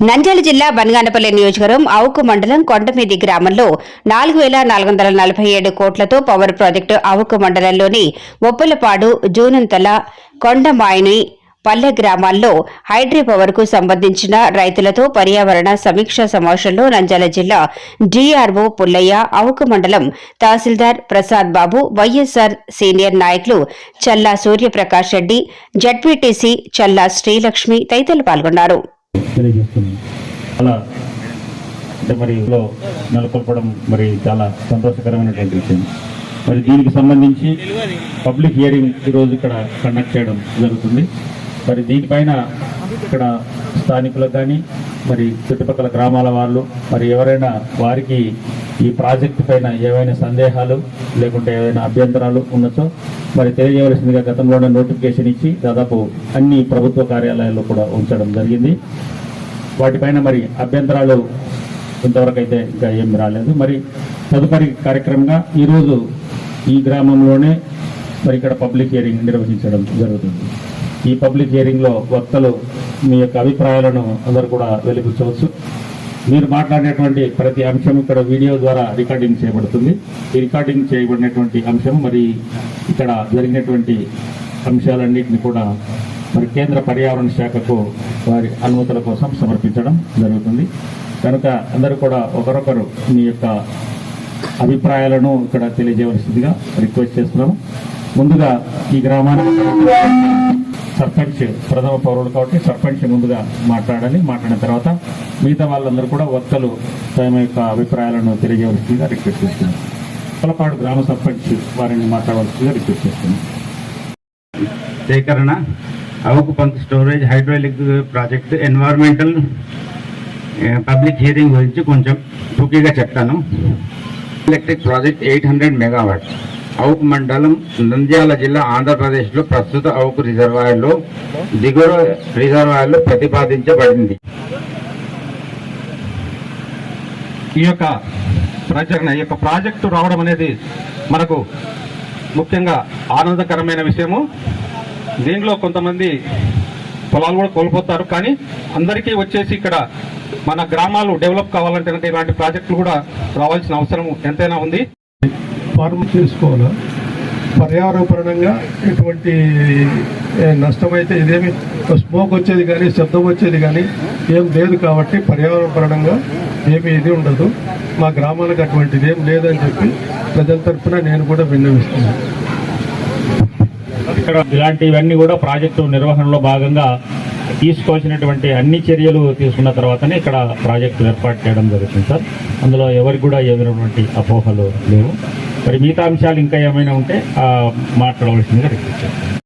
నంద్యాల జిల్లా బనగానపల్లి నియోజకవర్గం అవుకు మండలం కొండమీది గ్రామంలో నాలుగు వేల నాలుగు వందల నలభై ఏడు కోట్లతో పవర్ ప్రాజెక్టు అవుకు మండలంలోని ఒప్పలపాడు జూనంతల కొండమాయిని పల్లె గ్రామాల్లో హైడ్రీ పవర్కు సంబంధించిన రైతులతో పర్యావరణ సమీక్షా సమావేశంలో నంద్యాల జిల్లా డీఆర్ఓ పుల్లయ్య అవుకు మండలం తహసీల్దార్ ప్రసాద్ బాబు వైఎస్ఆర్ సీనియర్ నాయకులు చల్లా సూర్యప్రకాష్ రెడ్డి జడ్పీటీసీ చల్లా శ్రీలక్ష్మి తదితరులు పాల్గొన్నారు. అలా అంటే మరి ఇందులో నెలకొల్పడం మరి చాలా సంతోషకరమైనటువంటి విషయం. మరి దీనికి సంబంధించి పబ్లిక్ హియరింగ్ ఈరోజు ఇక్కడ కండక్ట్ చేయడం జరుగుతుంది. మరి దీనిపైన ఇక్కడ స్థానికులకు కానీ మరి చుట్టుపక్కల గ్రామాల వాళ్ళు మరి ఎవరైనా వారికి ఈ ప్రాజెక్టు పైన ఏవైనా సందేహాలు లేకుంటే ఏవైనా అభ్యంతరాలు ఉన్నచో మరి తెలియజేయవలసిందిగా గతంలోనే నోటిఫికేషన్ ఇచ్చి దాదాపు అన్ని ప్రభుత్వ కార్యాలయాల్లో కూడా ఉంచడం జరిగింది. వాటిపైన మరి అభ్యంతరాలు ఇంతవరకు అయితే ఇంకా ఏం రాలేదు. మరి తదుపరి కార్యక్రమంగా ఈరోజు ఈ గ్రామంలోనే మరి ఇక్కడ పబ్లిక్ హియరింగ్ నిర్వహించడం జరుగుతుంది. ఈ పబ్లిక్ హియరింగ్లో వక్తలు మీ యొక్క అభిప్రాయాలను అందరూ కూడా వెలిపించవచ్చు మీరు మాట్లాడినటువంటి ప్రతి అంశం ఇక్కడ వీడియో ద్వారా రికార్డింగ్ చేయబడుతుంది. ఈ రికార్డింగ్ చేయబడినటువంటి అంశం మరి ఇక్కడ జరిగినటువంటి అంశాలన్నింటినీ కూడా మరి కేంద్ర పర్యావరణ శాఖకు వారి అనుమతుల కోసం సమర్పించడం జరుగుతుంది. కనుక అందరూ కూడా ఒకరొకరు మీ యొక్క అభిప్రాయాలను ఇక్కడ తెలియజేయవలసిందిగా రిక్వెస్ట్ చేస్తున్నాము. ముందుగా ఈ గ్రామానికి సర్పంచ్ ప్రథమ పౌరుడు కాబట్టి సర్పంచ్ ముందుగా మాట్లాడాలి. మాట్లాడిన తర్వాత మిగతా వాళ్ళందరూ కూడా వక్తలు తమ యొక్క అభిప్రాయాలను తెలియజేయవలసిందిగా రిక్వెస్ట్ చేస్తున్నాం. పొలపాడు గ్రామ సర్పంచ్ వారిని మాట్లాడవలసిందిగా రిక్వెస్ట్ చేస్తున్నాం. సేకరణ Avuku pump storage hydraulic project environmental public hearing గురించి కొంచెం టూకీగా చెప్తాను. Electric project eight hundred megawatt Avuku మండలం నంద్యాల జిల్లా ఆంధ్రప్రదేశ్లో ప్రస్తుత అవుకు రిజర్వాయర్లో దిగువ రిజర్వాయర్లో ప్రతిపాదించబడింది. ఈ యొక్క ప్రచరణ ఈ యొక్క ప్రాజెక్టు రావడం అనేది మనకు ముఖ్యంగా ఆనందకరమైన విషయము. దీంట్లో కొంతమంది పొలాలు కూడా కోల్పోతారు కానీ అందరికీ వచ్చేసి ఇక్కడ మన గ్రామాలు డెవలప్ కావాలంటే ఇలాంటి ప్రాజెక్టులు కూడా రావాల్సిన అవసరం ఎంతైనా ఉంది. ఫార్మ్ చేసుకోవాలా? పర్యావరణపరంగా ఎటువంటి నష్టం నష్టమైతే ఇదేమి స్మోక్ వచ్చేది కానీ శబ్దం వచ్చేది కానీ ఏం లేదు కాబట్టి పర్యావరణపరంగా ఏమీ ఇది ఉండదు. మా గ్రామాలకు అటువంటిది ఏం లేదని చెప్పి ప్రజల తరఫున నేను కూడా విన్నవిస్తున్నాను. ఇక్కడ ఇలాంటివన్నీ కూడా ప్రాజెక్టు నిర్వహణలో భాగంగా తీసుకోవాల్సినటువంటి అన్ని చర్యలు తీసుకున్న తర్వాతనే ఇక్కడ ప్రాజెక్టు ఏర్పాటు చేయడం జరుగుతుంది సార్. అందులో ఎవరికి కూడా ఏమైనటువంటి అపోహలు లేవు. మరి మిగతా అంశాలు ఇంకా ఏమైనా ఉంటే మాట్లాడవలసిందిగా రిక్వెస్ట్ చేస్తాను